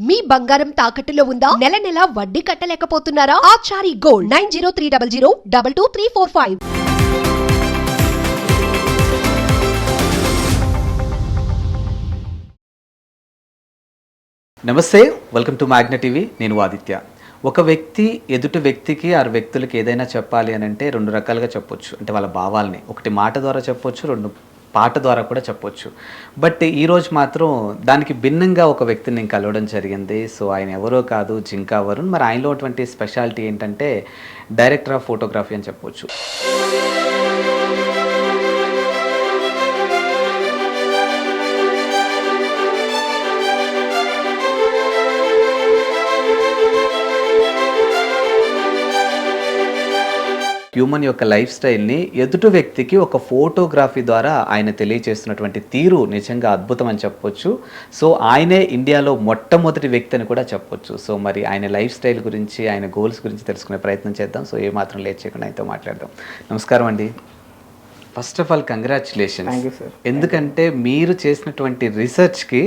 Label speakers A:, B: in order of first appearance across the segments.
A: మీ బంగారం తాకట్టులో ఉందా? నెల నెల వడ్డీ కట్టలేకపోతున్నారా? Achari gold nine zero three double zero double two three four five.
B: నమస్తే వెల్కమ్ టు మ్యాగ్న టీవీ. నేను ఆదిత్య. ఒక వ్యక్తి ఎదుటి వ్యక్తికి ఆ వ్యక్తులకి ఏదైనా చెప్పాలి అని అంటే రెండు రకాలుగా చెప్పొచ్చు. అంటే వాళ్ళ భావాల్ని. ఒకటి మాట ద్వారా చెప్పొచ్చు రెండు పాట ద్వారా కూడా చెప్పొచ్చు. బట్ ఈరోజు మాత్రం దానికి భిన్నంగా ఒక వ్యక్తిని నేను కలవడం జరిగింది. సో ఆయన ఎవరో కాదు జింకా వరుణ్. మరి ఆయనలో అటువంటి స్పెషాలిటీ ఏంటంటే డైరెక్టర్ ఆఫ్ ఫోటోగ్రఫీ అని చెప్పొచ్చు. హ్యూమన్ యొక్క లైఫ్ స్టైల్ని ఎదుటి వ్యక్తికి ఒక ఫోటోగ్రఫీ ద్వారా ఆయన తెలియజేస్తున్నటువంటి తీరు నిజంగా అద్భుతం అని చెప్పొచ్చు. సో ఆయనే ఇండియాలో మొట్టమొదటి వ్యక్తి అని కూడా చెప్పొచ్చు. సో మరి ఆయన లైఫ్ స్టైల్ గురించి ఆయన గోల్స్ గురించి తెలుసుకునే ప్రయత్నం చేద్దాం. సో ఏ మాత్రం ఆయనతో మాట్లాడదాం. నమస్కారం అండి. First of all congratulations
C: sir.
B: ఎందుకంటే మీరు చేసినటువంటి రీసెర్చ్కి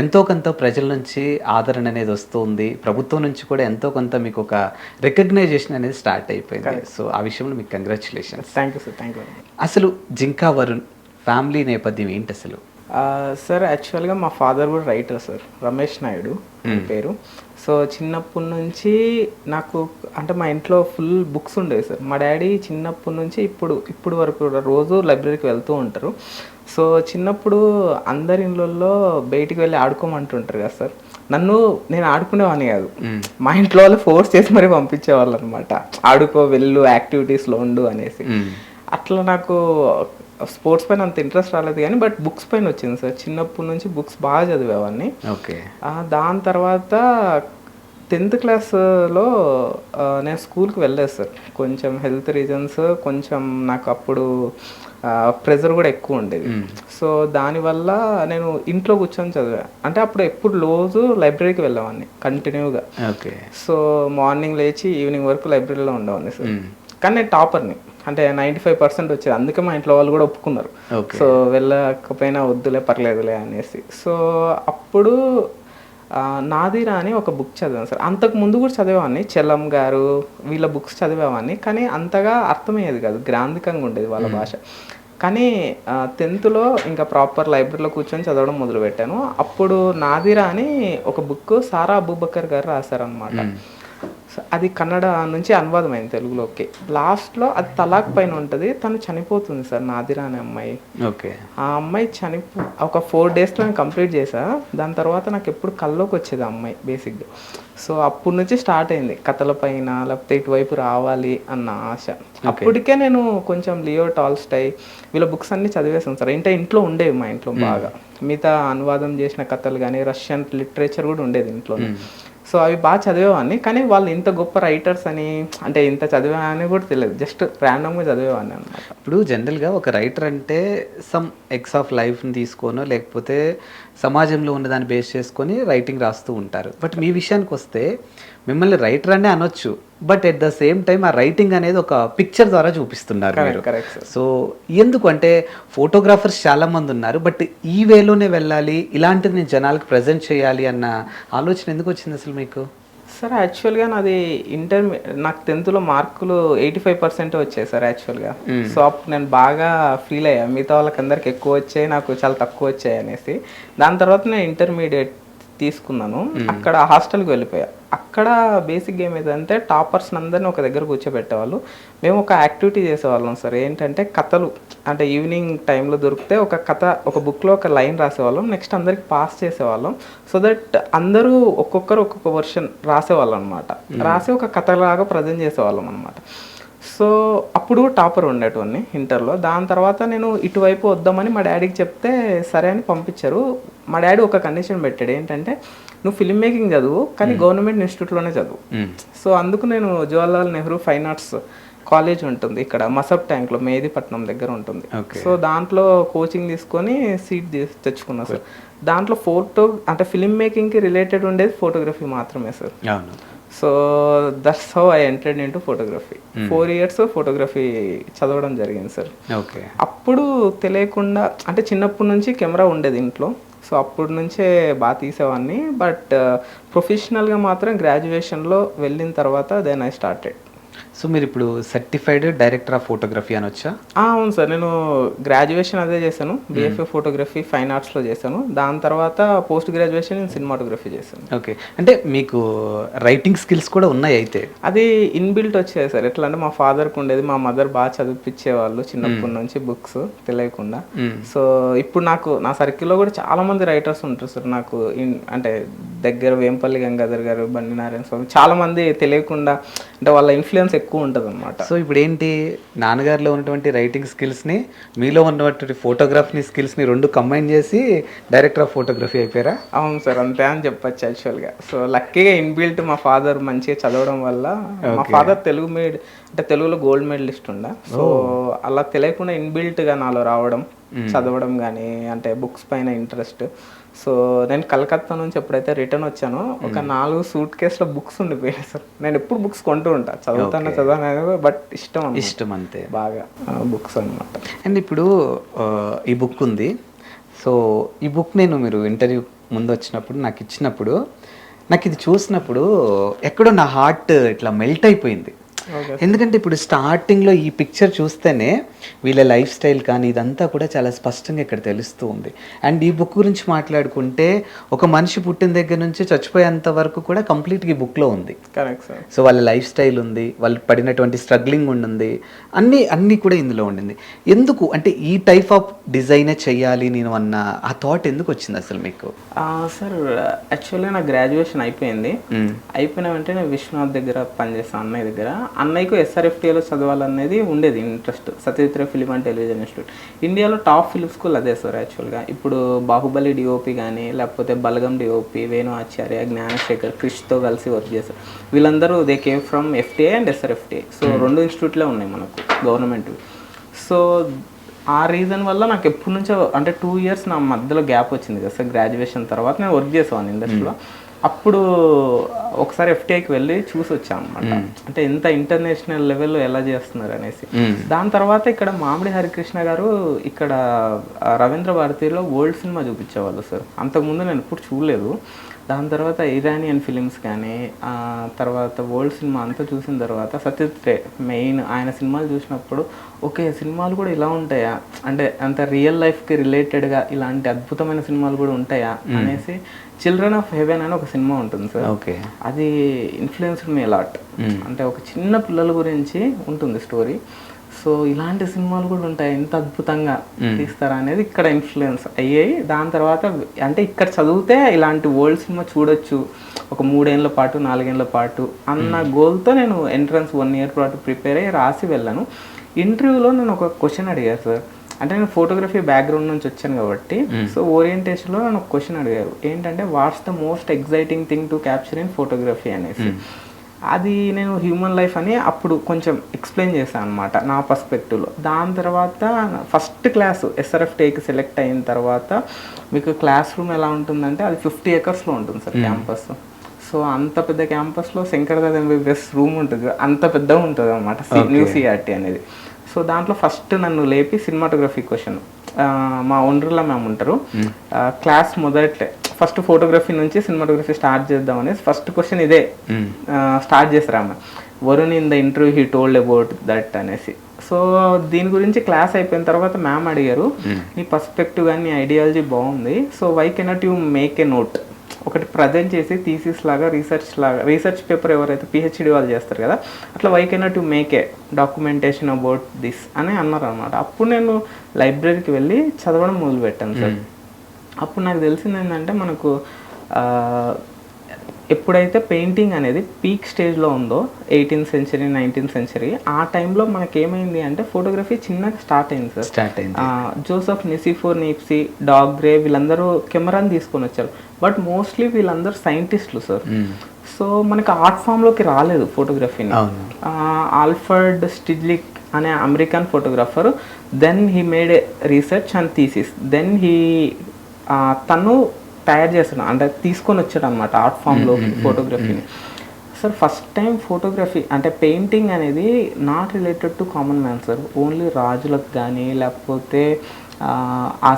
B: ఎంతో కొంత ప్రజల నుంచి ఆదరణ అనేది వస్తుంది. ప్రభుత్వం నుంచి కూడా ఎంతో కొంత మీకు ఒక రికగ్నైజేషన్ అనేది స్టార్ట్ అయిపోయింది. సో ఆ విషయంలో మీకు congratulations
C: thank you sir thank you
B: అసలు జింకా వరుణ్ ఫ్యామిలీ నేపథ్యం ఏంటి అసలు?
C: సార్ యాక్చువల్గా మా ఫాదర్ కూడా రైటర్ సార్ రమేష్ నాయుడు ఆయన పేరు. సో చిన్నప్పటి నుంచి నాకు అంటే మా ఇంట్లో ఫుల్ బుక్స్ ఉండేవి సార్. మా డాడీ చిన్నప్పటి నుంచి ఇప్పుడు ఇప్పుడు వరకు కూడా రోజు లైబ్రరీకి వెళ్తూ ఉంటారు. సో చిన్నప్పుడు అందరి ఇళ్ళల్లో బయటికి వెళ్ళి ఆడుకోమంటుంటారు కదా సార్. నన్ను నేను ఆడుకునేవాడిని కాదు. మా ఇంట్లో వాళ్ళు ఫోర్స్ చేసి మరీ పంపించేవాళ్ళు అనమాట. ఆడుకో వెళ్ళు యాక్టివిటీస్లో ఉండు అనేసి. అట్లా నాకు స్పోర్ట్స్ పైన అంత ఇంట్రెస్ట్ రాలేదు కానీ బట్ బుక్స్ పైన వచ్చింది సార్. చిన్నప్పటి నుంచి బుక్స్ బాగా చదివేవాడిని
B: ఓకే.
C: దాని తర్వాత టెన్త్ క్లాస్లో నేను స్కూల్కి వెళ్ళలేదు సార్. కొంచెం హెల్త్ రీజన్స్ కొంచెం నాకు అప్పుడు ప్రెజర్ కూడా ఎక్కువ ఉండేది. సో దానివల్ల నేను ఇంట్లో కూర్చొని చదివా. అంటే అప్పుడు ఎప్పుడు రోజు లైబ్రరీకి వెళ్ళేవాడిని కంటిన్యూగా
B: ఓకే.
C: సో మార్నింగ్ లేచి ఈవినింగ్ వరకు లైబ్రరీలో ఉండేవాడిని సార్. కానీ నేను టాపర్ని. అంటే నైంటీ ఫైవ్ పర్సెంట్ వచ్చేది. అందుకే మా ఇంట్లో వాళ్ళు కూడా ఒప్పుకున్నారు. సో వెళ్ళకపోయినా వద్దులే పర్లేదులే అనేసి. సో అప్పుడు నాదిరా అని ఒక బుక్ చదివాను సార్. అంతకు ముందు కూడా చదివేవాడిని. చెల్లం గారు వీళ్ళ బుక్స్ చదివేవాడిని. కానీ అంతగా అర్థమయ్యేది కాదు. గ్రాంధికంగా ఉండేది వాళ్ళ భాష. కానీ టెన్త్లో ఇంకా ప్రాపర్ లైబ్రరీలో కూర్చొని చదవడం మొదలుపెట్టాను. అప్పుడు నాదిరా అని ఒక బుక్ సారా అబూబకర్ గారు రాశారనమాట అది కన్నడ నుంచి అనువాదం అయింది తెలుగులోకి. లాస్ట్లో అది తలాక్ పైన ఉంటుంది తను చనిపోతుంది సార్ నాదిరా అనే అమ్మాయి.
B: ఓకే.
C: ఆ అమ్మాయి చనిపో ఒక ఫోర్ డేస్లో నేను కంప్లీట్ చేసా దాని తర్వాత నాకు ఎప్పుడు కల్లోకి వచ్చేది ఆ అమ్మాయి బేసిక్గా. సో అప్పటి నుంచి స్టార్ట్ అయింది కథల పైన లేకపోతే ఇటువైపు రావాలి అన్న ఆశ. అప్పటికే నేను కొంచెం లియో టాల్స్టై వీళ్ళ బుక్స్ అన్ని చదివేసాను సార్. అంటే ఇంట్లో ఉండేవి మా ఇంట్లో బాగా. మిగతా అనువాదం చేసిన కథలు కానీ రష్యన్ లిటరేచర్ కూడా ఉండేది ఇంట్లో సో అవి బాగా చదివేవాడిని కానీ వాళ్ళు ఇంత గొప్ప రైటర్స్ అని అంటే ఇంత చదివా అని కూడా తెలియదు. జస్ట్ ర్యాండమ్గా చదివేవాడిని అనమాట
B: ఇప్పుడు జనరల్గా ఒక రైటర్ అంటే సమ్ ఎక్స్ ఆఫ్ లైఫ్ని తీసుకోనో లేకపోతే సమాజంలో ఉన్నదాన్ని బేస్ చేసుకొని రైటింగ్ రాస్తూ ఉంటారు. బట్ మీ విషయానికి వస్తే మిమ్మల్ని రైటర్ అనే అనొచ్చు. But at the same time ఆ రైటింగ్ అనేది ఒక పిక్చర్ ద్వారా చూపిస్తున్నారు మీరు. సో ఎందుకు అంటే ఫోటోగ్రాఫర్స్ చాలా మంది ఉన్నారు బట్ ఈ వేలోనే వెళ్ళాలి ఇలాంటిది నేను జనాలకు ప్రజెంట్ చేయాలి అన్న ఆలోచన ఎందుకు వచ్చింది అసలు మీకు?
C: సార్ యాక్చువల్గా నాది ఇంటర్ నాకు టెన్త్లో మార్కులు ఎయిటీ ఫైవ్ పర్సెంట్ వచ్చాయి సార్ యాక్చువల్గా సో అప్పుడు నేను బాగా ఫీల్ అయ్యా. మిగతా వాళ్ళకందరికి ఎక్కువ వచ్చాయి నాకు చాలా తక్కువ వచ్చాయి అనేసి. దాని తర్వాత నేను ఇంటర్మీడియట్ తీసుకున్నాను. అక్కడ హాస్టల్కి వెళ్ళిపోయా. అక్కడ బేసిక్ గేమ్ ఏదంటే టాపర్స్ అందరిని ఒక దగ్గర కూర్చోబెట్టేవాళ్ళు. మేము ఒక యాక్టివిటీ చేసేవాళ్ళం సార్. ఏంటంటే కథలు అంటే ఈవినింగ్ టైంలో దొరికితే ఒక కథ ఒక బుక్లో ఒక లైన్ రాసేవాళ్ళం. నెక్స్ట్ అందరికి పాస్ చేసేవాళ్ళం. సో దట్ అందరూ ఒక్కొక్కరు ఒక్కొక్క వర్షన్ రాసేవాళ్ళం అనమాట రాసి ఒక కథలాగా ప్రజెంట్ చేసేవాళ్ళం అనమాట సో అప్పుడు టాపర్ ఉండేటోని ఇంటర్లో. దాని తర్వాత నేను ఇటువైపు వద్దామని మా డాడీకి చెప్తే సరే అని పంపించారు. మా డాడీ ఒక కండిషన్ పెట్టాడు. ఏంటంటే నువ్వు ఫిల్మ్ మేకింగ్ చదువు కానీ గవర్నమెంట్ ఇన్స్టిట్యూట్లోనే చదువు. సో అందుకు నేను Jawaharlal Nehru fine arts college ఉంటుంది. ఇక్కడ మసబ్ ట్యాంక్లో మేదీపట్నం దగ్గర ఉంటుంది. సో దాంట్లో కోచింగ్ తీసుకొని సీట్ తెచ్చుకున్నా సార్. దాంట్లో ఫోటో అంటే ఫిల్మ్ మేకింగ్కి రిలేటెడ్ ఉండేది ఫోటోగ్రఫీ మాత్రమే sir. So that's how I entered in to photography four years photography చదవడం జరిగింది సార్
B: ఓకే
C: అప్పుడు తెలియకుండా అంటే చిన్నప్పటి నుంచి కెమెరా ఉండేది ఇంట్లో. సో అప్పటి నుంచే బాగా తీసేవాడిని బట్ ప్రొఫెషనల్గా మాత్రం గ్రాడ్యుయేషన్లో వెళ్ళిన తర్వాత దెన్ ఐ స్టార్టెడ్
B: సో మీరు ఇప్పుడు సర్టిఫైడ్ డైరెక్టర్ ఆఫ్ ఫోటోగ్రఫీ అనొచ్చా
C: అవును సార్. నేను గ్రాడ్యుయేషన్ అదే చేశాను. బీఎఫ్ఏ ఫోటోగ్రఫీ ఫైన్ ఆర్ట్స్లో చేశాను. దాని తర్వాత పోస్ట్ గ్రాడ్యుయేషన్ నేను సినిమాటోగ్రఫీ చేశాను.
B: ఓకే అంటే మీకు రైటింగ్ స్కిల్స్ కూడా ఉన్నాయి అయితే?
C: అది ఇన్బిల్ట్ వచ్చేది సార్. ఎట్లా అంటే మా ఫాదర్కి ఉండేది మా మదర్ బాగా చదివిపించేవాళ్ళు చిన్నప్పటి నుంచి బుక్స్ తెలియకుండా. సో ఇప్పుడు నాకు నా సర్కిల్లో కూడా చాలా మంది రైటర్స్ ఉంటారు సార్. నాకు అంటే దగ్గర వేంపల్లి గంగాధర్ గారు బండి నారాయణ స్వామి చాలా మంది తెలియకుండా అంటే వాళ్ళ ఇన్ఫ్లుయెన్స్ ఎక్కువ ఉంటుంది అనమాట
B: సో ఇప్పుడు ఏంటి నాన్నగారిలో ఉన్నటువంటి రైటింగ్ స్కిల్స్ని మీలో ఉన్నటువంటి ఫోటోగ్రఫీ స్కిల్స్ని రెండు కంబైన్ చేసి డైరెక్టర్ ఆఫ్ ఫోటోగ్రఫీ అయిపోయారా?
C: అవును సార్ అంతే అని చెప్పచ్చు యాక్చువల్గా సో లక్కీగా ఇన్బిల్ట్ మా ఫాదర్ మంచిగా చదవడం వల్ల మా ఫాదర్ తెలుగు మీడ్ అంటే తెలుగులో గోల్డ్ మెడలిస్ట్ ఉండ. సో అలా తెలియకుండా ఇన్బిల్ట్గా నాలో రావడం చదవడం కానీ అంటే బుక్స్ పైన ఇంట్రెస్ట్ సో నేను కలకత్తా నుంచి ఎప్పుడైతే రిటర్న్ వచ్చానో ఒక నాలుగు సూట్ కేసులో బుక్స్ ఉండిపోయాయి సార్. నేను ఎప్పుడు బుక్స్ కొంటూ ఉంటా. చదువుతాను చదవను బట్ ఇష్టం.
B: ఇష్టం అంతే.
C: బాగా బుక్స్ అన్నమాట
B: అండ్ ఇప్పుడు ఈ బుక్ ఉంది. సో ఈ బుక్ నేను మీరు ఇంటర్వ్యూ ముందు వచ్చినప్పుడు నాకు ఇచ్చినప్పుడు నాకు ఇది చూసినప్పుడు ఎక్కడో నా హార్ట్ ఇట్లా మెల్ట్ అయిపోయింది. ఎందుకంటే ఇప్పుడు స్టార్టింగ్లో ఈ పిక్చర్ చూస్తేనే వీళ్ళ లైఫ్ స్టైల్ కానీ ఇదంతా కూడా చాలా స్పష్టంగా ఇక్కడ తెలుస్తూ ఉంది. అండ్ ఈ బుక్ గురించి మాట్లాడుకుంటే ఒక మనిషి పుట్టిన దగ్గర నుంచి చచ్చిపోయేంత వరకు కూడా కంప్లీట్గా ఈ బుక్లో ఉంది.
C: కరెక్ట్ సార్
B: సో వాళ్ళ లైఫ్ స్టైల్ ఉంది వాళ్ళు పడినటువంటి స్ట్రగ్లింగ్ ఉంది అన్నీ అన్నీ కూడా ఇందులో ఉండింది. ఎందుకు? అంటే ఈ టైప్ ఆఫ్ డిజైనే చెయ్యాలి నేను అన్న ఆ థాట్ ఎందుకు వచ్చింది అసలు మీకు?
C: సార్ యాక్చువల్లీ నా గ్రాడ్యుయేషన్ అయిపోయింది. అయిపోయిన వెంటనే విశ్వనాథ్ దగ్గర పనిచేస్తాను అన్నయ్య దగ్గర. అన్నయ్యకు ఎస్ఆర్ఎఫ్టీఏలో చదవాలనేది ఉండేది interest Satyajit Ray film and television institute ఇండియాలో టాప్ ఫిలిం స్కూల్ అదే సార్ యాక్చువల్గా ఇప్పుడు బాహుబలి డిఓపి కానీ లేకపోతే బలగం డిఓపి వేణు ఆచార్య జ్ఞానశేఖర్ క్రిష్తో కలిసి వర్క్ చేశారు. వీళ్ళందరూ they came from FTI and SRFTI so రెండు ఇన్స్టిట్యూట్లే ఉన్నాయి మనకు గవర్నమెంట్ సో ఆ రీజన్ వల్ల నాకు ఎప్పటి నుంచో అంటే టూ ఇయర్స్ నా మధ్యలో గ్యాప్ వచ్చింది కదా సార్ గ్రాడ్యుయేషన్ తర్వాత నేను వర్క్ చేసేవాడిని ఇండస్ట్రీలో అప్పుడు ఒకసారి ఎఫ్టీఐకి వెళ్ళి చూసి వచ్చాను అనమాట అంటే ఎంత ఇంటర్నేషనల్ లెవెల్లో ఎలా చేస్తున్నారు అనేసి దాని తర్వాత ఇక్కడ మామిడి హరికృష్ణ గారు ఇక్కడ రవీంద్ర భారతిలో వరల్డ్ సినిమా చూపించేవాళ్ళు సార్. అంతకుముందు నేను ఎప్పుడు చూడలేదు. దాని తర్వాత ఇరానియన్ ఫిలిమ్స్ కానీ తర్వాత వరల్డ్ సినిమా అంతా చూసిన తర్వాత సత్యజిత్ రే మెయిన్ ఆయన సినిమాలు చూసినప్పుడు ఓకే సినిమాలు కూడా ఇలా ఉంటాయా? అంటే అంత రియల్ లైఫ్కి రిలేటెడ్గా ఇలాంటి అద్భుతమైన సినిమాలు కూడా ఉంటాయా? అనేసి చిల్డ్రన్ ఆఫ్ హెవెన్ అని ఒక సినిమా ఉంటుంది సార్.
B: ఓకే.
C: అది ఇన్ఫ్లుయెన్స్డ్ మీ లాట్ అంటే ఒక చిన్న పిల్లల గురించి ఉంటుంది స్టోరీ సో ఇలాంటి సినిమాలు కూడా ఉంటాయి. ఎంత అద్భుతంగా తీస్తారా అనేది ఇక్కడ ఇన్ఫ్లుయెన్స్ అయ్యాయి. దాని తర్వాత అంటే ఇక్కడ చదివితే ఇలాంటి వరల్డ్ సినిమా చూడొచ్చు. ఒక మూడేళ్ళ పాటు నాలుగేళ్ళ పాటు అన్న గోల్తో నేను ఎంట్రన్స్ వన్ ఇయర్ పాటు ప్రిపేర్ అయ్యి రాసి వెళ్ళాను. ఇంటర్వ్యూలో నేను ఒక క్వశ్చన్ అడిగారు సార్. అంటే నేను ఫోటోగ్రఫీ బ్యాక్గ్రౌండ్ నుంచి వచ్చాను కాబట్టి సో ఓరియంటేషన్లో నన్ను క్వశ్చన్ అడిగారు. ఏంటంటే what's the most exciting thing to capture in photography అనేసి. అది నేను హ్యూమన్ లైఫ్ అని అప్పుడు కొంచెం ఎక్స్ప్లెయిన్ చేశాను అనమాట నా పర్స్పెక్టివ్లో దాని తర్వాత ఫస్ట్ క్లాస్ ఎస్ఆర్ఎఫ్టీకి సెలెక్ట్ అయిన తర్వాత మీకు క్లాస్ రూమ్ ఎలా ఉంటుందంటే అది ఫిఫ్టీ ఎకర్స్లో ఉంటుంది సార్ క్యాంపస్ సో అంత పెద్ద క్యాంపస్లో శంకర్ దాదా ఎంబీబీఎస్ రూమ్ ఉంటుంది అంత పెద్దగా ఉంటుంది అనమాట న్యూ సిఆర్టీ అనేది. సో దాంట్లో ఫస్ట్ నన్ను లేపి సినిమాటోగ్రఫీ క్వశ్చన్. మా ఒండ్రుల మ్యామ్ ఉంటారు. క్లాస్ మొదట్లే ఫస్ట్ ఫోటోగ్రఫీ నుంచి సినిమాటోగ్రఫీ స్టార్ట్ చేద్దాం అనేసి ఫస్ట్ క్వశ్చన్ ఇదే. స్టార్ట్ చేస్తారు ఆమె. Varun in the interview he told about that అనేసి. సో దీని గురించి క్లాస్ అయిపోయిన తర్వాత మ్యామ్ అడిగారు. నీ పర్స్పెక్టివ్ కానీ నీ ఐడియాలజీ బాగుంది. So why cannot you make a note? ఒకటి ప్రజెంట్ చేసి థీసిస్ లాగా రీసెర్చ్ లాగా రీసెర్చ్ పేపర్ ఎవరైతే పిహెచ్డి వాళ్ళు చేస్తారు కదా అట్లా why cannot you make a documentation about this అని అన్నారు అనమాట అప్పుడు నేను లైబ్రరీకి వెళ్ళి చదవడం మొదలు పెట్టాను సార్ అప్పుడు నాకు తెలిసింది ఏంటంటే మనకు ఎప్పుడైతే పెయింటింగ్ అనేది పీక్ స్టేజ్లో ఉందో ఎయిటీన్త్ సెంచరీ నైన్టీన్త్ సెంచరీ ఆ టైంలో మనకి ఏమైంది అంటే ఫోటోగ్రఫీ చిన్నగా స్టార్ట్ అయింది సార్.
B: స్టార్ట్ అయింది.
C: Joseph Nicephore Niepce Daguerre వీళ్ళందరూ కెమెరాని తీసుకొని వచ్చారు. బట్ మోస్ట్లీ వీళ్ళందరూ సైంటిస్టులు సార్. సో మనకి ఆర్ట్ ఫామ్లోకి రాలేదు ఫోటోగ్రఫీని. ఆల్ఫర్డ్ స్టిడ్లిక్ అనే American photographer then he made research and thesis. Then he తను తయారు చేస్తాడు అంటే తీసుకొని వచ్చాడు అనమాట ఆర్ట్ ఫామ్లో ఫోటోగ్రఫీని సార్ ఫస్ట్ టైం ఫోటోగ్రఫీ అంటే పెయింటింగ్ అనేది not related to common man sir only రాజులకు కానీ లేకపోతే ఆ,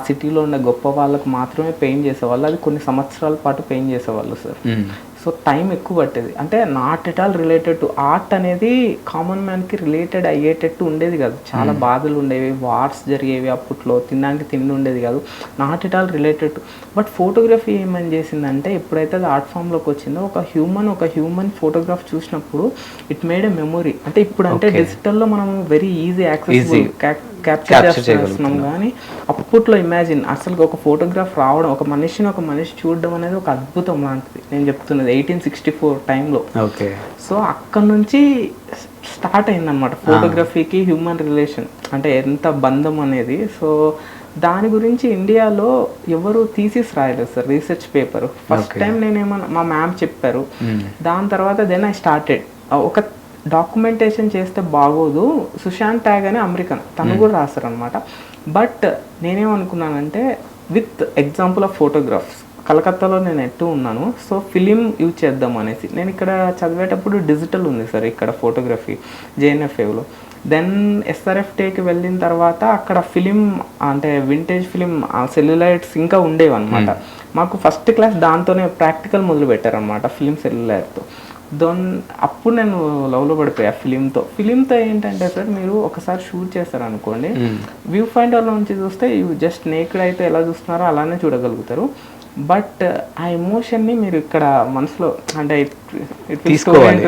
C: సిటీలో ఉన్న గొప్ప వాళ్ళకు మాత్రమే పెయింట్ చేసేవాళ్ళు. అది కొన్ని సంవత్సరాల పాటు పెయింట్ చేసేవాళ్ళు సార్. సో టైం ఎక్కువ పట్టేది. అంటే not at all related to art అనేది కామన్ మ్యాన్కి రిలేటెడ్ అయ్యేటట్టు ఉండేది కాదు. చాలా బాధలు ఉండేవి వార్స్ జరిగేవి అప్పట్లో తినడానికి తిండి ఉండేది కాదు. Not at all related to but photography ఏమని చేసిందంటే ఎప్పుడైతే అది ఆర్ట్ ఫామ్లోకి వచ్చిందో ఒక హ్యూమన్ ఒక హ్యూమన్ ఫోటోగ్రాఫ్ చూసినప్పుడు ఇట్ మేడ్ ఎ మెమొరీ. అంటే ఇప్పుడు అంటే డిజిటల్లో మనం వెరీ ఈజీ యాక్సెస్ క్యాప్చర్ చేస్తున్నాం కానీ అప్పట్లో ఇమాజిన్ అసలు ఒక ఫోటోగ్రాఫ్ రావడం ఒక మనిషిని ఒక మనిషి చూడడం అనేది ఒక అద్భుతం లాంటిది. నేను చెప్తున్నది ఎయిటీన్ సిక్స్టీ ఫోర్ టైంలో
B: ఓకే.
C: సో అక్కడ నుంచి స్టార్ట్ అయిందనమాట ఫోటోగ్రఫీకి హ్యూమన్ రిలేషన్ అంటే ఎంత బంధం అనేది. సో దాని గురించి ఇండియాలో ఎవరు థీసిస్ రాయలేదు sir research paper first time నేనేమన్నా మా మ్యామ్ చెప్పారు. దాని తర్వాత దెన్ ఐ స్టార్టెడ్ ఒక డాక్యుమెంటేషన్ చేస్తే బాగోదు. సుశాంత్ ట్యాగ్ అని అమెరికన్. తను కూడా రాస్తారనమాట బట్ నేనేమనుకున్నానంటే విత్ ఎగ్జాంపుల్ ఆఫ్ ఫోటోగ్రాఫ్స్. కలకత్తాలో నేను ఎట్టు ఉన్నాను సో ఫిలిం యూజ్ చేద్దాం అనేసి. నేను ఇక్కడ చదివేటప్పుడు డిజిటల్ ఉంది సార్ ఇక్కడ ఫోటోగ్రఫీ జేఎన్ఎఫ్ఏలో. దెన్ ఎస్ఆర్ఎఫ్ టేకి వెళ్ళిన తర్వాత అక్కడ ఫిలిం అంటే వింటేజ్ ఫిలిం సెల్యులైట్స్ ఇంకా ఉండేవి అనమాట మాకు ఫస్ట్ క్లాస్ దాంతోనే ప్రాక్టికల్ మొదలు పెట్టారనమాట ఫిలిం సెల్యులైట్తో దోన్ అప్పుడు నేను లవ్లో పడిపోయా ఫిలింతో. ఫిలింతో ఏంటంటే సార్ మీరు ఒకసారి షూట్ చేస్తారనుకోండి వ్యూ ఫైండర్లో నుంచి చూస్తే జస్ట్ నేకుడ్ అయితే ఎలా చూస్తున్నారో అలానే చూడగలుగుతారు. బట్ ఆ ఎమోషన్ని మీరు ఇక్కడ మనసులో అంటే
B: తీసుకోవాలి,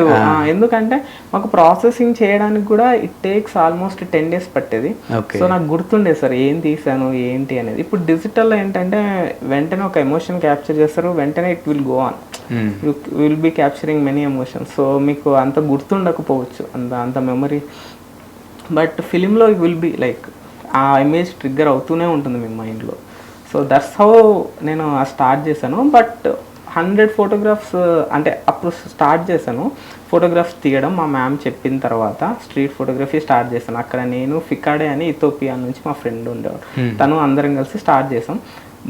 C: ఎందుకంటే మాకు ప్రాసెసింగ్ చేయడానికి కూడా it takes almost ten days పట్టేది. సో నాకు గుర్తుండే సార్ ఏం తీసాను ఏంటి అనేది. ఇప్పుడు డిజిటల్లో ఏంటంటే వెంటనే ఒక ఎమోషన్ క్యాప్చర్ చేస్తారు వెంటనే it will go on will be capturing many emotions so మీకు అంత గుర్తుండకపోవచ్చు అంత అంత మెమరీ బట్ ఫిలింలో విల్ బీ లైక్ ఆ ఇమేజ్ ట్రిగ్గర్ అవుతూనే ఉంటుంది మీ మైండ్లో సో దట్స్ హౌ నేను స్టార్ట్ చేశాను. బట్ హండ్రెడ్ ఫోటోగ్రాఫ్స్ అంటే అప్పుడు స్టార్ట్ చేశాను. ఫోటోగ్రాఫ్స్ తీయడం మా మ్యామ్ చెప్పిన తర్వాత స్ట్రీట్ ఫోటోగ్రఫీ స్టార్ట్ చేశాను. అక్కడ నేను ఫికాడే అని ఇథోపియా నుంచి మా ఫ్రెండ్ ఉండేవాడు. తను అందరం కలిసి స్టార్ట్ చేసాం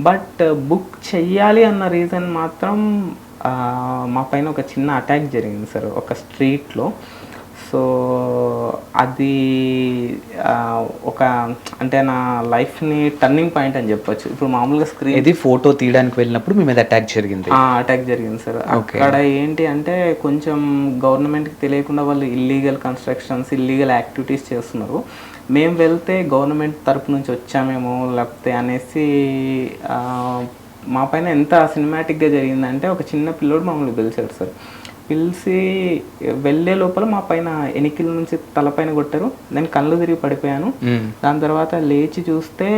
C: బట్ బుక్ చెయ్యాలి అన్న రీజన్ మాత్రం మా పైన ఒక చిన్న అటాక్ జరిగింది సార్ ఒక స్ట్రీట్లో సో అది ఒక అంటే నా లైఫ్ని టర్నింగ్ పాయింట్ అని చెప్పొచ్చు. ఇప్పుడు మామూలుగా స్క్రీన్
B: ఇది ఫోటో తీయడానికి వెళ్ళినప్పుడు మీ మీద అటాక్ జరిగింది.
C: అటాక్ జరిగింది సార్. అక్కడ ఏంటి అంటే కొంచెం గవర్నమెంట్కి తెలియకుండా వాళ్ళు ఇల్లీగల్ కన్స్ట్రక్షన్స్ ఇల్లీగల్ యాక్టివిటీస్ చేస్తున్నారు. మేము వెళ్తే గవర్నమెంట్ తరపు నుంచి వచ్చామేమో లేకపోతే అనేసి మా పైన ఎంత సినిమాటిక్గా జరిగిందంటే ఒక చిన్న పిల్లోడు మమ్మల్ని పిలిచాడు సార్. పిలిచి వెళ్ళే లోపల మా పైన ఎనికిల నుంచి తలపైన కొట్టారు. నేను కళ్ళు తిరిగి పడిపోయాను. దాని తర్వాత లేచి చూస్తే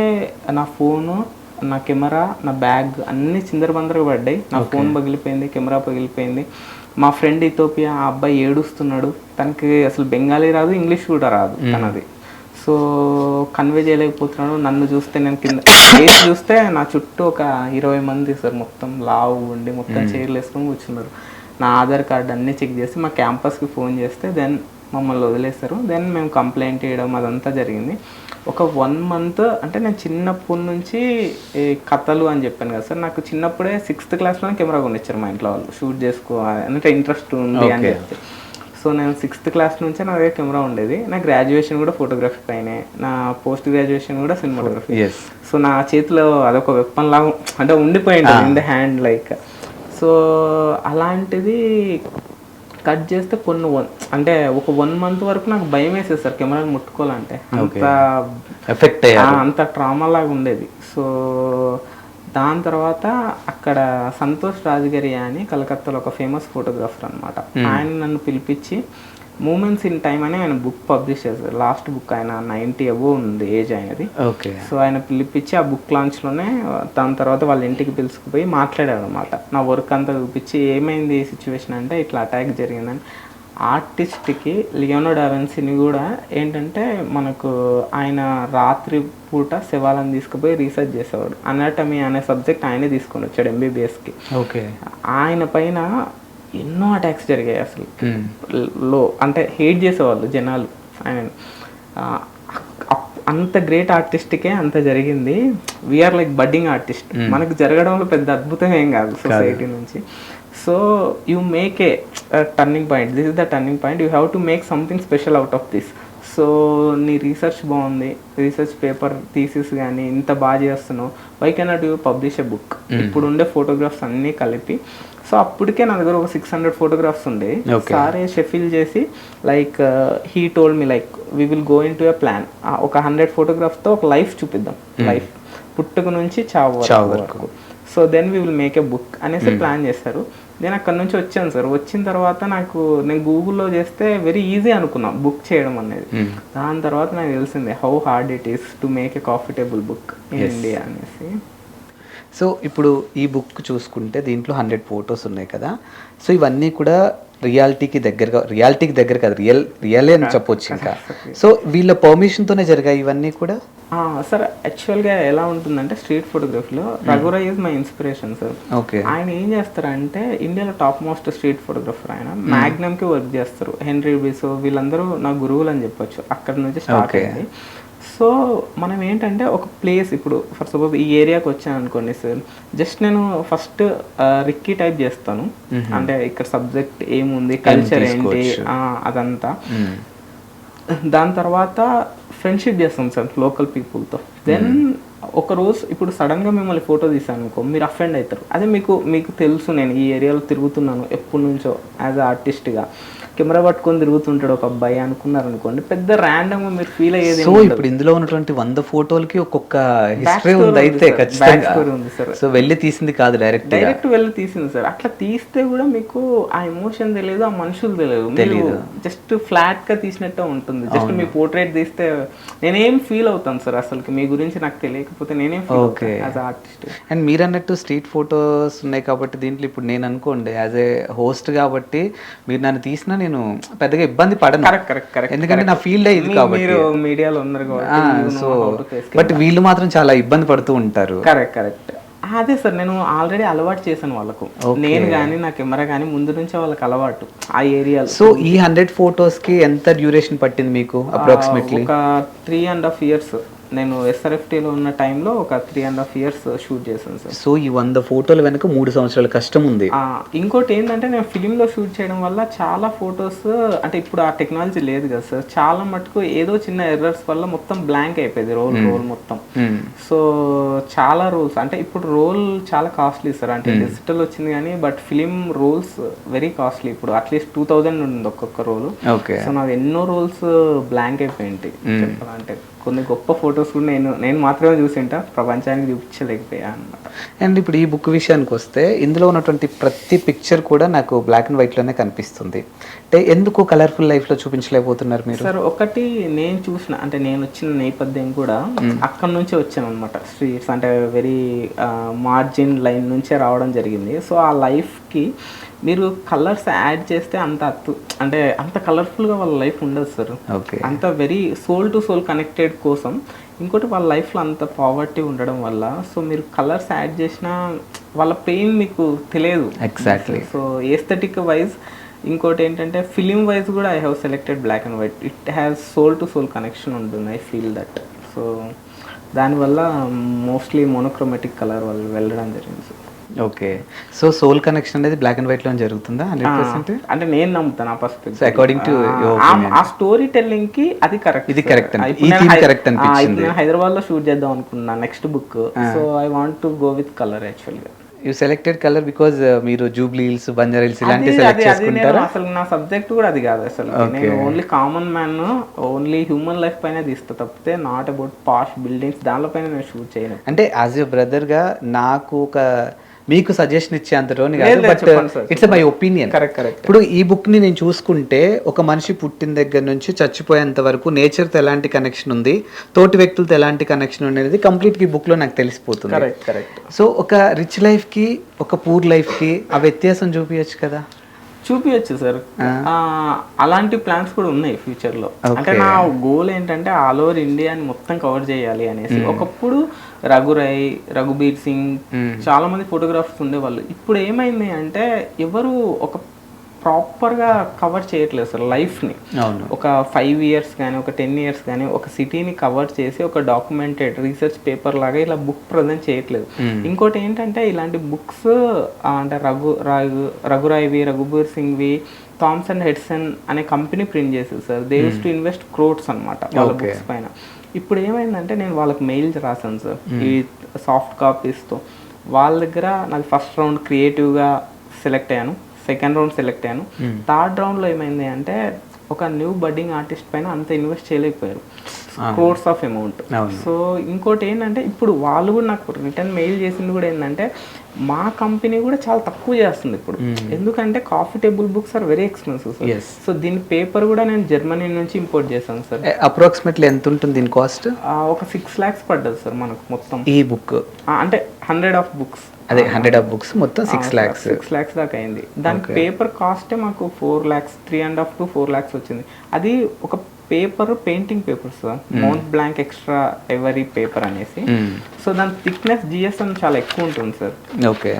C: నా ఫోను నా కెమెరా నా బ్యాగ్ అన్ని చిందరబందరగా పడ్డాయి. నా ఫోన్ పగిలిపోయింది కెమెరా పగిలిపోయింది. మా ఫ్రెండ్ ఇథోపియా ఆ అబ్బాయి ఏడుస్తున్నాడు. తనకి అసలు బెంగాలీ రాదు ఇంగ్లీష్ కూడా రాదు తనది. సో కన్వే చేయలేకపోతున్నాడు. నన్ను చూస్తే నేను కింద లేచి చూస్తే నా చుట్టూ ఒక ఇరవై మంది సార్ మొత్తం లావు ఉండి మొత్తం చైర్లు వేసుకొని కూర్చున్నారు. నా ఆధార్ కార్డు అన్నీ చెక్ చేసి మా క్యాంపస్కి ఫోన్ చేస్తే దెన్ మమ్మల్ని వదిలేస్తారు దెన్ మేము కంప్లైంట్ చేయడం అదంతా జరిగింది. ఒక వన్ మంత్ అంటే నేను చిన్నప్పటి నుంచి కథలు అని చెప్పాను కదా సార్ నాకు చిన్నప్పుడే సిక్స్త్ క్లాస్లోనే కెమెరా కొనిచ్చారు మా ఇంట్లో వాళ్ళు. షూట్ చేసుకోవాలి అంటే ఇంట్రెస్ట్ ఉంది అని చెప్తే సో నేను సిక్స్త్ క్లాస్ నుంచే నా దగ్గర కెమెరా ఉండేది. నా గ్రాడ్యుయేషన్ కూడా ఫోటోగ్రఫీ పైనే. నా పోస్ట్ గ్రాడ్యుయేషన్ కూడా సినిమాటోగ్రఫీ. సో నా చేతిలో అదొక వెప్పన్ లాగా అంటే ఉండిపోయింది in the hand like so అలాంటిది కట్ చేస్తే కొన్ని వన్ అంటే ఒక వన్ మంత్ వరకు నాకు భయం వేసేది సార్ కెమెరాని ముట్టుకోవాలంటే. అంత
B: ఎఫెక్ట్
C: అంత ట్రామా లాగా ఉండేది. సో దాని తర్వాత అక్కడ సంతోష్ రాజగిరి అని కలకత్తాలో ఒక ఫేమస్ ఫోటోగ్రాఫర్ అనమాట ఆయన నన్ను పిలిపించి మూమెంట్స్ ఇన్ టైమ్ అని ఆయన బుక్ పబ్లిష్ చేశారు. లాస్ట్ బుక్ ఆయన నైంటీ అబో ఉంది ఏజ్ ఆయనది.
B: ఓకే
C: సో ఆయన పిలిపించి ఆ బుక్ లాంచ్లోనే దాని తర్వాత వాళ్ళ ఇంటికి పిలుచుకుపోయి మాట్లాడాడు అనమాట నా వర్క్ అంతా చూపించి ఏమైంది సిచ్యువేషన్ అంటే ఇట్లా అటాక్ జరిగిందని. ఆర్టిస్ట్కి లియోనో డావెన్సీని కూడా ఏంటంటే మనకు ఆయన రాత్రి పూట శవాలను తీసుకుపోయి రీసెర్చ్ చేసేవాడు. అనాటమీ అనే సబ్జెక్ట్ ఆయనే తీసుకొని వచ్చాడు ఎంబీబీఎస్కి
B: ఓకే
C: ఆయన పైన ఎన్నో అటాక్స్ జరిగాయి అసలు. లో అంటే హేట్ చేసేవాళ్ళు జనాలు. ఆయన ఆ, అప్- అంత గ్రేట్ ఆర్టిస్ట్కే అంత జరిగింది. వీఆర్ లైక్ బడ్డింగ్ ఆర్టిస్ట్ మనకు జరగడంలో పెద్ద అద్భుతం ఏం కాదు సొసైటీ నుంచి. So you make a turning point this is the turning point you have to make something special out of this so నీ రీసెర్చ్ బాగుంది. రీసెర్చ్ పేపర్ థీసిస్ కానీ ఇంత బాగా చేస్తున్నావు. Why cannot you publish a book ఇప్పుడు ఉండే photographs అన్నీ కలిపి సో అప్పటికే నా దగ్గర ఒక సిక్స్ హండ్రెడ్ ఫోటోగ్రాఫ్స్ ఉండే. సారే షెఫిల్ చేసి like he told me like we will go in to a plan ఒక హండ్రెడ్ ఫోటోగ్రాఫ్తో ఒక లైఫ్ చూపిద్దాం. లైఫ్ పుట్టుక నుంచి చావు
B: చావు
C: వరకు. So then we will make a book అనేసి ప్లాన్ చేశారు. నేను అక్కడ నుంచి వచ్చాను సార్. వచ్చిన తర్వాత నాకు నేను గూగుల్లో చేస్తే వెరీ ఈజీ అనుకున్నా బుక్ చేయడం అనేది. దాని తర్వాత నాకు తెలిసింది how hard it is to make a coffee table book in India అనేసి.
B: సో ఇప్పుడు ఈ బుక్ చూసుకుంటే దీంట్లో హండ్రెడ్ ఫొటోస్ ఉన్నాయి కదా. సో ఇవన్నీ కూడా రియాలిటీకి దగ్గరగా రియాలిటీకి దగ్గర కాదు రియల్ రియలే అని చెప్పొచ్చు ఇంకా. సో వీళ్ళ పర్మిషన్తోనే జరిగాయి ఇవన్నీ కూడా?
C: సార్ యాక్చువల్గా ఎలా ఉంటుందంటే స్ట్రీట్ ఫోటోగ్రఫీలో రఘురాయ్ is my inspiration sir.
B: Okay
C: ఆయన ఏం చేస్తారంటే ఇండియాలో టాప్ మోస్ట్ స్ట్రీట్ ఫోటోగ్రఫర్ ఆయన మ్యాగ్నమ్కి వర్క్ చేస్తారు. హెన్రీ బిసో వీళ్ళందరూ నా గురువులు అని చెప్పొచ్చు. అక్కడ నుంచి స్టార్ట్. అయింది. సో మనం ఏంటంటే ఒక ప్లేస్ ఇప్పుడు ఫర్ సపోజ్ ఈ ఏరియాకి వచ్చాను అనుకోండి సార్ జస్ట్ నేను ఫస్ట్ రిక్కీ టైప్ చేస్తాను. అంటే ఇక్కడ సబ్జెక్ట్ ఏముంది కల్చర్ ఏంటి అదంతా. దాని తర్వాత ఫ్రెండ్షిప్ చేస్తాం సార్ లోకల్ పీపుల్తో దెన్ ఒక రోజు ఇప్పుడు సడన్గా మిమ్మల్ని ఫోటో తీసాను అనుకో మీరు అఫెండ్ అవుతారు అదే మీకు మీకు తెలుసు నేను ఈ ఏరియాలో తిరుగుతున్నాను ఎప్పటి నుంచో యాజ్ అ ఆర్టిస్ట్గా కెమెరా పట్టుకొని తిరుగుతుంటాడు ఒక అబ్బాయి అనుకున్నారు అనుకోండి పెద్ద ర్యాండమ్గా మీరు ఫీల్ అయ్యేది
B: సో ఇప్పుడు ఇందులో ఉన్నటువంటి వంద ఫోటోలకి ఒక్కొక్క హిస్టరీ ఉంది అయితే ఖచ్చితంగా.
C: ఉంది sir.
B: సో వెళ్ళి తీసింది కాదు డైరెక్ట్
C: డైరెక్ట్ వెళ్ళి తీసింది సార్. అట్లా తీస్తే కూడా మీకు ఆ ఎమోషన్ తెలియదు ఆ మనుషులు తెలియదు
B: తెలీదు.
C: జస్ట్ ఫ్లాట్గా తీసినట్టే ఉంటుంది. జస్ట్ మీ పోర్ట్రేట్ తీస్తే నేనేం ఫీల్ అవుతాను సార్ అసలుకి? మీ గురించి నాకు తెలియకపోతే నేనేం ఫీల్ యాజ్ ఆర్టిస్ట్
B: అండ్ మీరు అన్నట్టు స్ట్రీట్ ఫొటోస్ ఉన్నాయి కాబట్టి దీంట్లో ఇప్పుడు నేను అనుకోండి యాజ్ ఏ హోస్ట్ కాబట్టి మీరు నన్ను తీసినా నేను పెద్దగా ఇబ్బంది పడను.
C: కరెక్ట్ కరెక్ట్ కరెక్ట్
B: ఎందుకంటే నా ఫీల్డ్ ఇది కాబట్టి.
C: మీరు మీడియాలో ఉన్నారు
B: సో బట్ వీళ్ళు మాత్రం చాలా ఇబ్బంది పడుతూ ఉంటారు.
C: కరెక్ట్ కరెక్ట్ అదే సార్ నేను ఆల్రెడీ అలవాటు చేశాను వాళ్ళకు. నేను కానీ నా కెమెరా కానీ ముందు నుంచే వాళ్ళకి అలవాటు ఆ ఏరియాలో.
B: సో ఈ హండ్రెడ్ ఫొటోస్కి ఎంత డ్యూరేషన్ పట్టింది మీకు అప్రాక్సిమేట్లీ
C: ఒక త్రీ అండ్ హాఫ్ ఇయర్స్ నేను ఎస్ఆర్ఎఫ్టీలో ఉన్న టైంలో ఒక three and half years shoot చేశాను సార్.
B: సో ఈ వంద ఫోటోల వెనక మూడు సంవత్సరాల కష్టం ఉంది.
C: ఇంకోటి ఏంటంటే నేను ఫిలింలో షూట్ చేయడం వల్ల చాలా ఫొటోస్ అంటే ఇప్పుడు ఆ టెక్నాలజీ లేదు కదా సార్. చాలా మటుకు ఏదో చిన్న ఎర్రర్స్ వల్ల మొత్తం బ్లాంక్ అయిపోయింది రోల్ రోల్ మొత్తం.
B: Hmm.
C: సో చాలా రోల్స్ అంటే ఇప్పుడు రోల్ చాలా కాస్ట్లీ సార్. అంటే డిజిటల్ వచ్చింది కానీ but film rolls very costly ఇప్పుడు అట్లీస్ట్ టూ థౌజండ్ ఉంది ఒక్కొక్క రోల్
B: ఓకే
C: సో నాది ఎన్నో రోల్స్ బ్లాంక్ అయిపోయింది చెప్పాలంటే. కొన్ని గొప్ప ఫొటోస్ కూడా నేను నేను మాత్రమే చూసింటా. ప్రపంచానికి చూపించలేకపోయా అన్నమాట.
B: అండ్ ఇప్పుడు ఈ బుక్ విషయానికి వస్తే ఇందులో ఉన్నటువంటి ప్రతి పిక్చర్ కూడా నాకు బ్లాక్ అండ్ వైట్లోనే కనిపిస్తుంది. అంటే ఎందుకు కలర్ఫుల్ లైఫ్లో చూపించలేకపోతున్నారు మీరు?
C: సార్ ఒకటి నేను చూసిన అంటే నేను వచ్చిన నేపథ్యం కూడా అక్కడ నుంచే వచ్చాను అనమాట స్ట్రీట్స్ అంటే వెరీ మార్జిన్ లైన్ నుంచే రావడం జరిగింది. సో ఆ లైఫ్కి మీరు కలర్స్ యాడ్ చేస్తే అంత అత్తు అంటే అంత కలర్ఫుల్గా వాళ్ళ లైఫ్ ఉండదు సార్
B: ఓకే
C: అంత very soul to soul connected కోసం ఇంకోటి వాళ్ళ లైఫ్లో అంత పావర్టీ ఉండడం వల్ల సో మీరు కలర్స్ యాడ్ చేసినా వాళ్ళ పెయిన్ మీకు తెలియదు.
B: Exactly.
C: సో ఏస్థెటిక్ వైజ్ ఇంకోటి ఏంటంటే ఫిలిం వైజ్ కూడా I have selected black and white it has soul to soul connection ఉంటుంది ఐ ఫీల్ దట్ సో దానివల్ల మోస్ట్లీ మోనోక్రోమాటిక్ కలర్ వాళ్ళు వెళ్ళడం జరిగింది sir
B: okay. So soul connection అనేది బ్లాక్ అండ్ వైట్లో జరుగుతుందా? Hundred percent?
C: అంటే నేను నమ్ముతాను ఆ పర్స్పెక్టివ్
B: according to your
C: ఆ స్టోరీ టెల్లింగ్కి అది కరెక్ట్
B: ఇది అని- ఈ theme correct అనిపించింది.
C: హైదరాబాద్లో షూట్ చేద్దాం అనుకున్నా next book so I want to go with colour యాక్చువల్గా
B: యూ సెలెక్టెడ్ కలర్ బికాజ్ మీరు జూబ్లీ హిల్స్ బంజారా హిల్స్ ఇలాంటివి
C: అది-
B: సెలెక్ట్ చేసుకుంటారా?
C: అసలు నా సబ్జెక్ట్ కూడా అది కాదు అసలు. నేను only common man only human life పైన తీస్తా. తప్పితే నాట్ అబౌట్ పాష్ బిల్డింగ్స్ దానిపైన నేను షూట్ చేయను.
B: అంటే యాజ్ ఎ బ్రదర్గా నాకు ఒక మీకు సజెషన్ ఇచ్చే అంత కాదు
C: లేదు,
B: but it's my opinion
C: correct correct
B: ఇప్పుడు ఈ బుక్ని నేను చూసుకుంటే ఒక మనిషి పుట్టిన దగ్గర నుంచి చచ్చిపోయేంత వరకు నేచర్తో ఎలాంటి కనెక్షన్ ఉంది? తోటి వ్యక్తులతో ఎలాంటి కనెక్షన్ ఉండేది? కంప్లీట్ ఈ బుక్లో నాకు తెలిసిపోతుంది.
C: కరెక్ట్ కరెక్ట్
B: సో ఒక రిచ్ లైఫ్కి ఒక పూర్ లైఫ్కి ఆ వ్యత్యాసం చూపించచ్చు కదా?
C: చూపించచ్చు సార్. అలాంటి ప్లాన్స్ కూడా ఉన్నాయి ఫ్యూచర్లో. అంటే. నా గోల్ ఏంటంటే ఆల్ ఓవర్ ఇండియాని మొత్తం కవర్ చేయాలి అనేసి. ఒకప్పుడు రఘురై రఘుబీర్ సింగ్ చాలా మంది ఫోటోగ్రాఫర్స్ ఉండేవాళ్ళు. ఇప్పుడు ఏమైంది అంటే ఎవరు ఒక ప్రాపర్గా కవర్ చేయట్లేదు సార్ లైఫ్ని. ఒక ఫైవ్ ఇయర్స్ కానీ ఒక టెన్ ఇయర్స్ కానీ ఒక సిటీని కవర్ చేసి ఒక డాక్యుమెంటెడ్ రీసెర్చ్ పేపర్ లాగా ఇలా బుక్ ప్రజెంట్ చేయట్లేదు. ఇంకోటి ఏంటంటే ఇలాంటి బుక్స్ అంటే రఘు రఘు రఘురాయ్వి రఘుబీర్ సింగ్వి థామ్సన్ హెడ్సన్ అనే కంపెనీ ప్రింట్ చేసేది sir. They use to invest crores అనమాట వాళ్ళ. బుక్స్ పైన. ఇప్పుడు ఏమైందంటే నేను వాళ్ళకి మెయిల్స్ రాశాను సార్. ఈ సాఫ్ట్ కాపీస్తో వాళ్ళ దగ్గర నాకు ఫస్ట్ రౌండ్ క్రియేటివ్గా సెలెక్ట్ అయ్యాను. సెకండ్ రౌండ్ సెలెక్ట్ అయ్యాను. థర్డ్ రౌండ్లో ఏమైంది అంటే ఒక న్యూ బడ్డింగ్ ఆర్టిస్ట్ పైన అంత ఇన్వెస్ట్ చేయలేకపోయారు. Crores of amount. సో ఇంకోటి ఏంటంటే ఇప్పుడు వాళ్ళు కూడా నాకు రిటర్న్ మెయిల్ చేసింది కూడా ఏంటంటే మా కంపెనీ కూడా చాలా తక్కువ చేస్తుంది ఇప్పుడు. ఎందుకంటే coffee table books are very expensive sir. So దీని పేపర్ కూడా నేను జర్మనీ నుంచి ఇంపోర్ట్ చేశాను సార్
B: అప్రాక్సిమేట్లీ ఎంత ఉంటుంది దీని కాస్ట్
C: ఒక సిక్స్ ల్యాక్స్ పడ్డది సార్ మనకు మొత్తం.
B: ఈ బుక్
C: అంటే హండ్రెడ్ ఆఫ్ బుక్స్
B: అదే హండ్రెడ్ ఆఫ్ బుక్స్ మొత్తం సిక్స్ ల్యాక్స్
C: సిక్స్ ల్యాక్స్ దాకా అయింది. దానికి పేపర్ కాస్టే మాకు four lakhs three and half to four lakhs వచ్చింది. అది ఒక paper painting paper sir mount blank extra every paper అనేసి. సో దాని థిక్నెస్ జిఎస్ఎం చాలా ఎక్కువ ఉంటుంది సార్
B: ఓకే.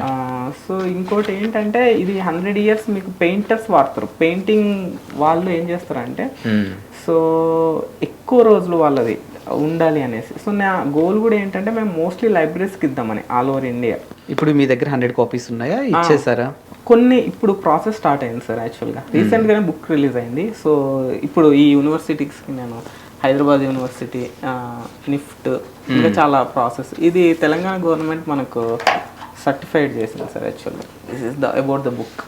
C: సో ఇంకోటి ఏంటంటే ఇది హండ్రెడ్ ఇయర్స్ మీకు పెయింటర్స్ వాడతారు. పెయింటింగ్ వాళ్ళు ఏం చేస్తారంటే సో ఎక్కువ రోజులు వాళ్ళది ఉండాలి అనేసి. సో నా గోల్ కూడా ఏంటంటే మేము మోస్ట్లీ లైబ్రరీస్కి ఇద్దామని ఆల్ ఓవర్ ఇండియా.
B: ఇప్పుడు మీ దగ్గర హండ్రెడ్ కాపీస్ ఉన్నాయా? ఇచ్చేసారా?
C: కొన్ని ఇప్పుడు ప్రాసెస్ స్టార్ట్ అయింది సార్ యాక్చువల్గా రీసెంట్గానే బుక్ రిలీజ్ అయింది. సో ఇప్పుడు ఈ యూనివర్సిటీస్కి నేను హైదరాబాద్ యూనివర్సిటీ నిఫ్ట్ ఇంకా చాలా ప్రాసెస్ ఇది తెలంగాణ గవర్నమెంట్ మనకు సర్టిఫైడ్ చేసింది సార్ యాక్చువల్గా this is the about the book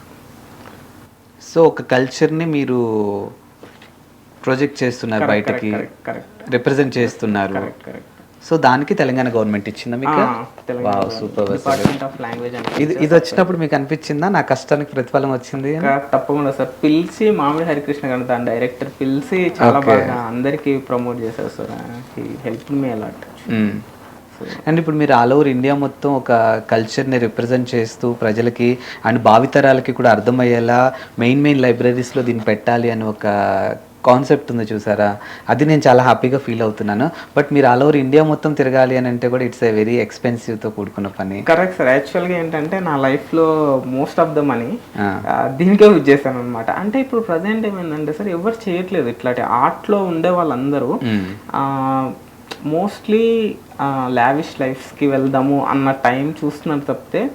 B: so ఒక కల్చర్ని మీరు ప్రొజెక్ట్ చేస్తున్నారు బయటకి. రిప్రజెంట్ చేస్తున్నారు.
C: కరెక్ట్ కరెక్ట్
B: సో దానికి తెలంగాణ గవర్నమెంట్ ఇచ్చిందా మీకు? సూపర్ ఇది ఇది వచ్చినప్పుడు మీకు అనిపించిందా? నా కష్టానికి ప్రతిఫలం వచ్చింది
C: తప్పకుండా సార్ పిలిచి మామిడి హరికృష్ణ గారు దాని డైరెక్టర్ పిలిచి చాలా బాగా అందరికీ ప్రమోట్ చేశారు sir help me a lot.
B: And ఇప్పుడు మీరు ఆల్ ఓవర్ ఇండియా మొత్తం ఒక కల్చర్ని రిప్రజెంట్ చేస్తూ ప్రజలకి అండ్ భావితరాలకి కూడా అర్థమయ్యేలా మెయిన్ మెయిన్ లైబ్రరీస్లో దీన్ని పెట్టాలి అని ఒక కాన్సెప్ట్ ఉంది చూసారా? అది నేను చాలా హ్యాపీగా ఫీల్ అవుతున్నాను. బట్ మీరు ఆల్ ఓవర్ ఇండియా మొత్తం తిరగాలి అని అంటే కూడా ఇట్స్ ఏ వెరీ ఎక్స్పెన్సివ్తో కూడుకున్న పని.
C: కరెక్ట్ సార్ యాక్చువల్గా ఏంటంటే నా లైఫ్లో మోస్ట్ ఆఫ్ ద మనీ. దీనికే యూజ్ చేశాను అనమాట అంటే ఇప్పుడు ప్రజెంట్ ఏమైందంటే సార్ ఎవరు చేయట్లేదు ఇట్లాంటి. ఆర్ట్లో ఉండే వాళ్ళందరూ
B: మ్మ్.
C: మోస్ట్లీ లావిష్ లైఫ్స్కి వెళ్దాము అన్న టైం చూస్తున్నారు తప్పితే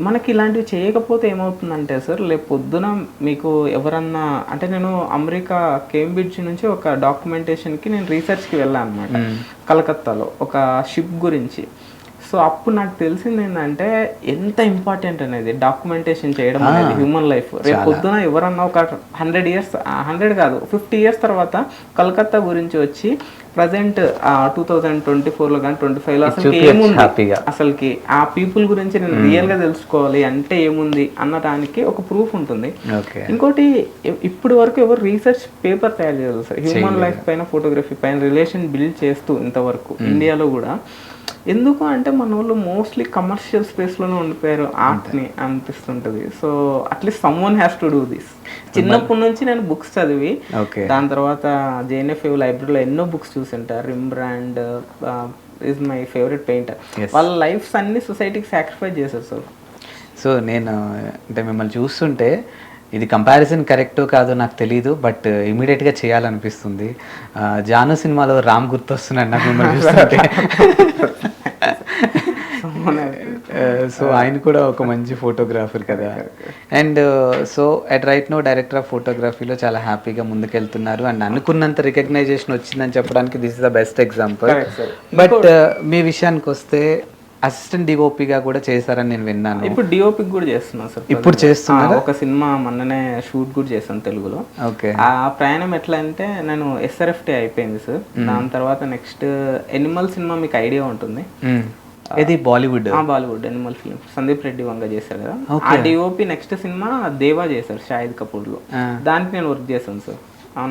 C: మనకి ఇలాంటివి చేయకపోతే ఏమవుతుందంటే సార్ రేపు పొద్దున మీకు ఎవరన్నా అంటే నేను అమెరికా కేంబ్రిడ్జ్ నుంచి ఒక డాక్యుమెంటేషన్కి నేను రీసెర్చ్కి వెళ్ళాను అనమాట కలకత్తాలో ఒక షిప్ గురించి. సో అప్పుడు నాకు తెలిసింది ఏంటంటే ఎంత ఇంపార్టెంట్ అనేది డాక్యుమెంటేషన్ చేయడం అనేది హ్యూమన్ లైఫ్ రేపు పొద్దున ఎవరన్నా ఒక హండ్రెడ్ ఇయర్స్ హండ్రెడ్ కాదు ఫిఫ్టీ ఇయర్స్ తర్వాత కలకత్తా గురించి వచ్చి ప్రజెంట్ టూ థౌజండ్ ట్వంటీ ఫోర్లో కానీ ట్వంటీ ఫైవ్లో అసలు ఏముంది. అసలుకి ఆ పీపుల్ గురించి నేను రియల్గా తెలుసుకోవాలి అంటే ఏముంది అన్నదానికి ఒక ప్రూఫ్ ఉంటుంది. ఇంకోటి ఇప్పుడు వరకు ఎవరు రీసెర్చ్ పేపర్ తయారు చేయలేదు సార్. హ్యూమన్ లైఫ్ పైన ఫోటోగ్రఫీ పైన రిలేషన్ బిల్డ్ చేస్తూ ఇంతవరకు ఇండియాలో కూడా. ఎందుకు అంటే మన వాళ్ళు మోస్ట్లీ కమర్షియల్ స్పేస్లోనే ఉండిపోయారు. ఆర్ట్ని అనిపిస్తుంటుంది. So at least someone has to do this చిన్నప్పటి నుంచి నేను బుక్స్ చదివి
B: ఓకే.
C: దాని తర్వాత జేఎన్ఎఫ్యూ లైబ్రరీలో ఎన్నో books చూసింటారు Rembrandt is my favourite painter వాళ్ళ లైఫ్స్ అన్ని సొసైటీకి సాక్రిఫైస్ చేశారు సార్
B: సో నేను అంటే మిమ్మల్ని చూస్తుంటే ఇది కంపారిజన్ కరెక్టో కాదో నాకు తెలియదు బట్ ఇమీడియట్గా చేయాలనిపిస్తుంది. జాను సినిమాలో రామ్ గుర్తొస్తున్నాడు నాకు మిమ్మల్ని చూస్తుంటే. సో ఆయన కూడా ఒక మంచి ఫోటోగ్రాఫర్ కదా. And so at right now director of ఫోటోగ్రఫీలో చాలా హ్యాపీగా ముందుకెళ్తున్నారు. అండ్ అనుకున్నంత రికగ్నైజేషన్ వచ్చిందని చెప్పడానికి this is the best example. But మీ విషయానికి వస్తే అసిస్టెంట్ డిఓపిగా కూడా చేశారని నేను విన్నాను.
C: ఇప్పుడు డిఓపిక్ కూడా చేస్తున్నాను సార్
B: ఇప్పుడు చేస్తున్నారా?
C: ఒక సినిమా మొన్ననే షూట్ కూడా చేశాను తెలుగులో.
B: ఓకే.
C: ఆ ప్రయాణం ఎట్లా అంటే నేను ఎస్ఆర్ఎఫ్టీ అయిపోయింది సార్. దాని తర్వాత నెక్స్ట్ ఎనిమల్ సినిమా మీకు ఐడియా ఉంటుంది.
B: ఇది బాలీవుడ్?
C: ఆ బాలీవుడ్ ఎనిమల్ ఫిల్మ్ సందీప్ రెడ్డి వంగ చేశారు కదా. ఆ డిఓపి నెక్స్ట్ సినిమా దేవా చేశారు షాహిద్ కపూర్లో దానికి నేను వర్క్ చేశాను సార్.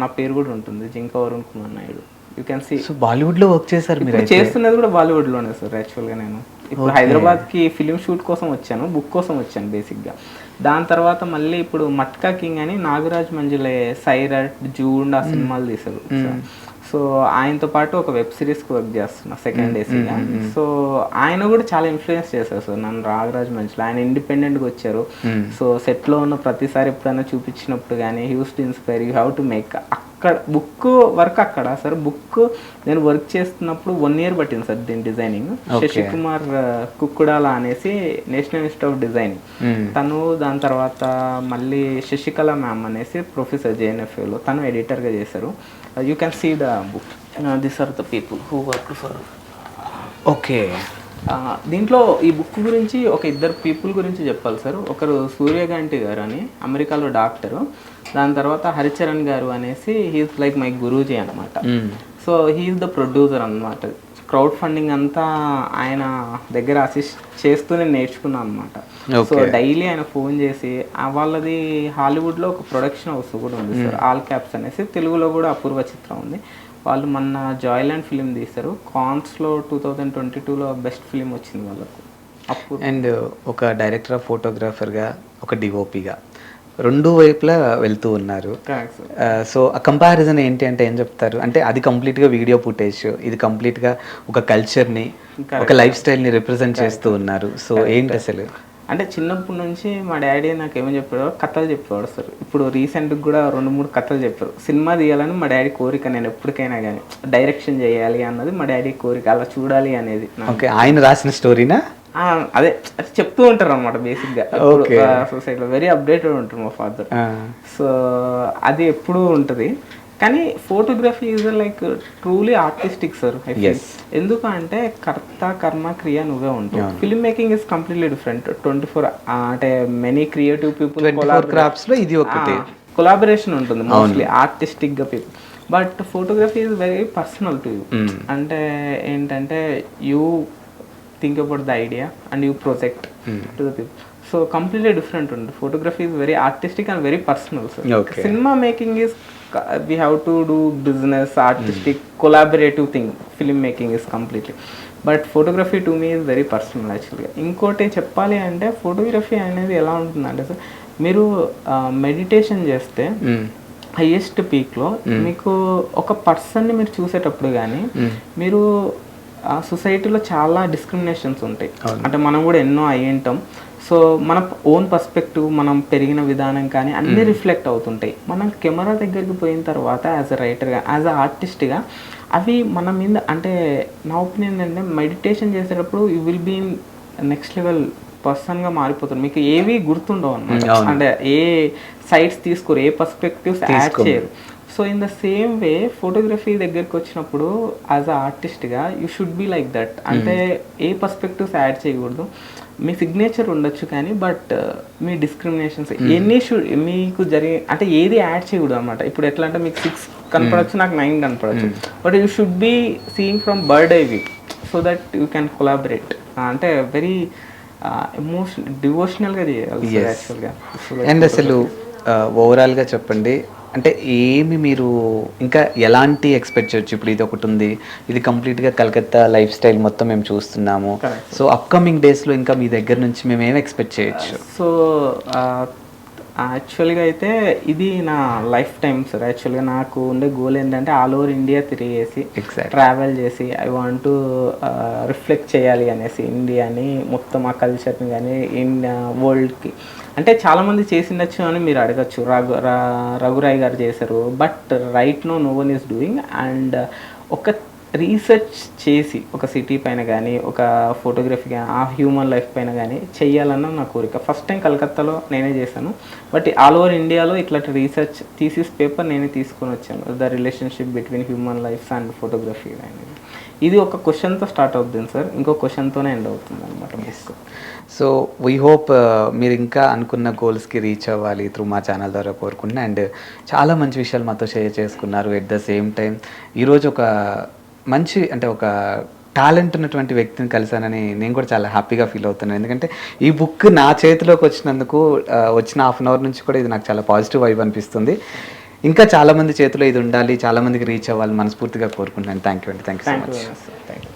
C: నా పేరు కూడా ఉంటుంది జింక Varun Kumar Naidu. You can see
B: so బాలీవుడ్లో వర్క్ చేశారు మీరు
C: చేస్తున్నది కూడా బాలీవుడ్లోనే సార్ యాక్చువల్గా నేను. ఇప్పుడు హైదరాబాద్కి ఫిలిం షూట్ కోసం వచ్చాను బుక్ కోసం వచ్చాను బేసిక్గా దాని తర్వాత మళ్ళీ ఇప్పుడు మట్కా కింగ్ అని నాగరాజ్ మంజులే సైరట్ జూండ్ ఆ సినిమాలు తీశారు సో ఆయనతో పాటు ఒక వెబ్ సిరీస్కి వర్క్ చేస్తున్నా సెకండ్ ఏసీగా సో ఆయన కూడా చాలా ఇన్ఫ్లుయెన్స్ చేశారు సార్ నన్ను రాగరాజ్ మంచిలో ఆయన ఇండిపెండెంట్గా వచ్చారు. సో సెట్లో ఉన్న ప్రతిసారి ఎప్పుడైనా చూపించినప్పుడు కానీ who's to inspire you have to make అక్కడ బుక్ వర్క్ అక్కడ సార్. బుక్ నేను వర్క్ చేస్తున్నప్పుడు వన్ ఇయర్ పట్టింది సార్ దీని డిజైనింగ్. శశికుమార్ ఆ, కుక్కుడాల అనేసి నేషనల్ ఇన్స్టిట్యూట్ ఆఫ్ డిజైన్ తను దాని తర్వాత మళ్ళీ శశికళ మ్యామ్ అనేసి ప్రొఫెసర్ జేఎన్ఎఫ్ఏలో తను ఎడిటర్గా చేశారు. You can see the book this are the people who work for
B: okay.
C: దీంట్లో ఈ బుక్ గురించి ఒక ఇద్దరు పీపుల్ గురించి చెప్పాలి సార్. ఒకరు సూర్యకాంతి గారు అని అమెరికాలో డాక్టరు. దాని తర్వాత హరిచరణ్ గారు అనేసి హీఈస్ లైక్ మై గురూజీ అనమాట so he is the producer అనమాట క్రౌడ్ ఫండింగ్ అంతా ఆయన దగ్గర అసిస్ట్ చేస్తూ నేను నేర్చుకున్నాను అనమాట సో డైలీ ఆయన ఫోన్ చేసి వాళ్ళది హాలీవుడ్లో ఒక ప్రొడక్షన్ హౌస్ కూడా ఉంది సార్ ఆల్ క్యాప్స్ అనేసి తెలుగులో కూడా అపూర్వ చిత్రం ఉంది. వాళ్ళు మొన్న జాయ్లాండ్ ఫిలిం తీశారు. కాన్స్లో టూ థౌజండ్ ట్వంటీ టూలో బెస్ట్ ఫిలిం వచ్చింది వాళ్ళకు.
B: అండ్ ఒక డైరెక్టర్ ఆఫ్ ఫోటోగ్రాఫర్గా ఒక డిఓపిగా రెండు వైపులా వెళ్తూ ఉన్నారు. సో ఆ కంపారిజన్ ఏంటి అంటే ఏం చెప్తారు? అంటే అది కంప్లీట్గా వీడియో ఫుటేజ్ ఇది కంప్లీట్గా ఒక కల్చర్ని ఒక లైఫ్ స్టైల్ని రిప్రజెంట్ చేస్తూ ఉన్నారు. సో ఏంటి అసలు?
C: అంటే చిన్నప్పటి నుంచి మా డాడీ నాకు ఏమని చెప్పేవాడు? కథలు చెప్పేవాడు సార్ ఇప్పుడు రీసెంట్గా కూడా రెండు మూడు కథలు చెప్పారు. సినిమా తీయాలని మా డాడీ కోరిక నేను ఎప్పటికైనా కానీ డైరెక్షన్ చేయాలి అన్నది మా డాడీ కోరిక. అలా చూడాలి అనేది
B: ఓకే ఆయన రాసిన స్టోరీనా
C: అదే అది చెప్తూ ఉంటారు అనమాట బేసిక్గా సొసైటీలో వెరీ అప్డేటెడ్ ఉంటారు మా ఫాదర్. సో అది ఎప్పుడూ ఉంటుంది. కానీ photography is like truly artistic sir ఎందుకు అంటే కర్త కర్మ క్రియ నువ్వే ఉంటావు. Film making is completely different twenty four అంటే మెనీ క్రియేటివ్ పీపుల్
B: క్రాఫ్ట్స్లో ఇది ఒకటి.
C: కొలాబరేషన్ ఉంటుంది mostly ఆర్టిస్టిక్గా people but photography is very personal to you అంటే ఏంటంటే you think about the idea and you project to the people so completely different ఉంటుంది photography is very artistic and very personal
B: Okay.
C: Cinema making is we have to do business artistic collaborative thing film making is completely but photography to me is very personal యాక్చువల్గా ఇంకోటి చెప్పాలి అంటే photography అనేది ఎలా ఉంటుందంటే sir మీరు meditation చేస్తే highest పీక్లో మీకు ఒక పర్సన్ని మీరు చూసేటప్పుడు కానీ మీరు ఆ సొసైటీలో చాలా డిస్క్రిమినేషన్స్ ఉంటాయి. అంటే మనం కూడా ఎన్నో అయ్యి ఉంటాం. సో మన ఓన్ పర్స్పెక్టివ్ మనం పెరిగిన విధానం కానీ అన్నీ రిఫ్లెక్ట్ అవుతుంటాయి. మనం కెమెరా దగ్గరికి పోయిన తర్వాత యాజ్ అ రైటర్గా యాజ్ అ ఆర్టిస్ట్గా అవి మన మీద అంటే నా ఒపీనియన్ ఏంటంటే మెడిటేషన్ చేసేటప్పుడు you will be next level పర్సన్గా మారిపోతారు. మీకు ఏవి గుర్తుండవు అన్నమాట. అంటే ఏ సైట్స్ తీసుకోరు ఏ పర్స్పెక్టివ్స్ యాడ్ చేయరు. So in the same way photography దగ్గరికి వచ్చినప్పుడు యాజ్ అ ఆర్టిస్ట్గా you should be like that అంటే ఏ పర్స్పెక్టివ్స్ యాడ్ చేయకూడదు. మీ సిగ్నేచర్ ఉండొచ్చు కానీ బట్ మీ డిస్క్రిమినేషన్స్ ఎన్ని షుడ్ మీకు జరిగే అంటే ఏది యాడ్ చేయకూడదు అనమాట ఇప్పుడు ఎట్లా అంటే మీకు సిక్స్ కనపడచ్చు నాకు nine కనపడచ్చు. But you should be seeing from bird eye view so that you can collaborate అంటే వెరీ ఎమోషన్ డివోషనల్గా చేయాలి యాక్చువల్గా
B: అండ్ అసలు ఓవరాల్గా చెప్పండి అంటే ఏమి మీరు ఇంకా ఎలాంటి ఎక్స్పెక్ట్ చేయొచ్చు? ఇప్పుడు ఇది ఒకటి ఉంది. ఇది కంప్లీట్గా కలకత్తా లైఫ్ స్టైల్ మొత్తం మేము చూస్తున్నాము. సో అప్కమింగ్ డేస్లో ఇంకా మీ దగ్గర నుంచి మేము ఏం ఎక్స్పెక్ట్ చేయొచ్చు?
C: సో యాక్చువల్గా అయితే ఇది నా లైఫ్ టైం సార్ యాక్చువల్గా నాకు ఉండే గోల్ ఏంటంటే ఆల్ ఓవర్ ఇండియా తిరిగేసి. ట్రావెల్ చేసి ఐ వాంట్ టు రిఫ్లెక్ట్ చేయాలి అనేసి. ఇండియాని మొత్తం ఆ కల్చర్ని కానీ ఇండియా వరల్డ్కి అంటే చాలామంది చేసిండొచ్చు అని మీరు అడగచ్చు. రఘు రఘురాయ్ గారు చేశారు. But right no no one is doing and ఒక రీసెర్చ్ చేసి ఒక సిటీ పైన కానీ ఒక ఫోటోగ్రఫీ కానీ ఆ హ్యూమన్ లైఫ్ పైన కానీ చెయ్యాలన్న నా కోరిక. ఫస్ట్ టైం కలకత్తాలో నేనే చేశాను. బట్ ఆల్ ఓవర్ ఇండియాలో ఇట్లాంటి రీసెర్చ్ థీసిస్ పేపర్ నేనే తీసుకొని వచ్చాను. The relationship between human life and photography అనేది. ఇది ఒక క్వశ్చన్తో స్టార్ట్ అవుతుంది సార్. ఇంకో క్వశ్చన్తోనే ఎండ్ అవుతుంది అనమాట book
B: so we hope uh, మీరు ఇంకా అనుకున్న గోల్స్కి రీచ్ అవ్వాలి త్రూ మా ఛానల్ ద్వారా కోరుకుంటున్నా. అండ్ చాలా మంచి విషయాలు మాతో షేర్ చేసుకున్నారు ఎట్ ద సేమ్ టైం ఈరోజు ఒక మంచి అంటే ఒక టాలెంట్ ఉన్నటువంటి వ్యక్తిని కలిశానని నేను కూడా చాలా హ్యాపీగా ఫీల్ అవుతున్నాను. ఎందుకంటే ఈ బుక్ నా చేతిలోకి వచ్చినందుకు ఆ, వచ్చిన హాఫ్ అన్ అవర్ నుంచి కూడా ఇది నాకు చాలా పాజిటివ్ వైబ్ అనిపిస్తుంది. ఇంకా చాలా మంది చేతిలో ఇది ఉండాలి చాలా మందికి రీచ్ అవ్వాలి మనస్ఫూర్తిగా కోరుకుంటున్నాను. థ్యాంక్ యూ అండి. Thank you so
C: thank you
B: much
C: thank